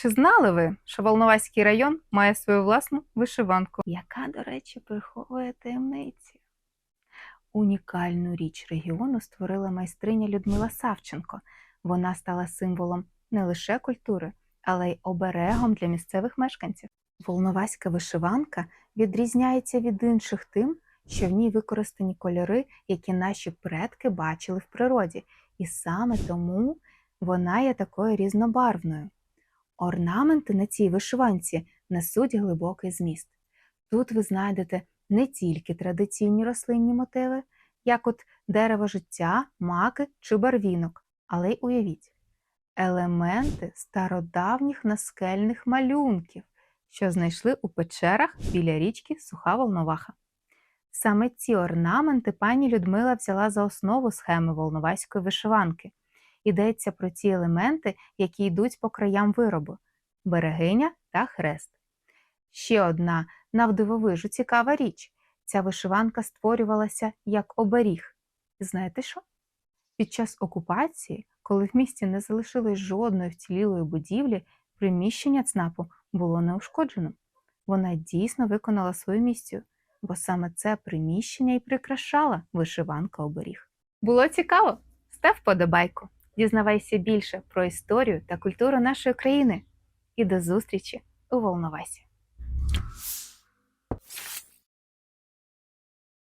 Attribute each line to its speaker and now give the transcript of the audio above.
Speaker 1: Чи знали ви, що Волноваський район має свою власну вишиванку, яка, до речі, приховує таємниці? Унікальну річ регіону створила майстриня Людмила Савченко. Вона стала символом не лише культури, але й оберегом для місцевих мешканців. Волноваська вишиванка відрізняється від інших тим, що в ній використані кольори, які наші предки бачили в природі, і саме тому вона є такою різнобарвною. Орнаменти на цій вишиванці несуть глибокий зміст. Тут ви знайдете не тільки традиційні рослинні мотиви, як от дерево життя, маки чи барвінок, але й уявіть елементи стародавніх наскельних малюнків, що знайшли у печерах біля річки Суха Волноваха. Саме ці орнаменти пані Людмила взяла за основу схеми волноваської вишиванки. Йдеться про ті елементи, які йдуть по краям виробу берегиня та хрест. Ще одна навдивовижу цікава річ. Ця вишиванка створювалася як оберіг. Знаєте що? Під час окупації, коли в місті не залишилось жодної вцілілої будівлі, приміщення ЦНАПу було неушкодженим. Вона дійсно виконала свою місію, бо саме це приміщення і прикрашала вишиванка оберіг. Було цікаво? Став вподобайку дізнавайся більше про історію та культуру нашої країни. І до зустрічі у Волновасі!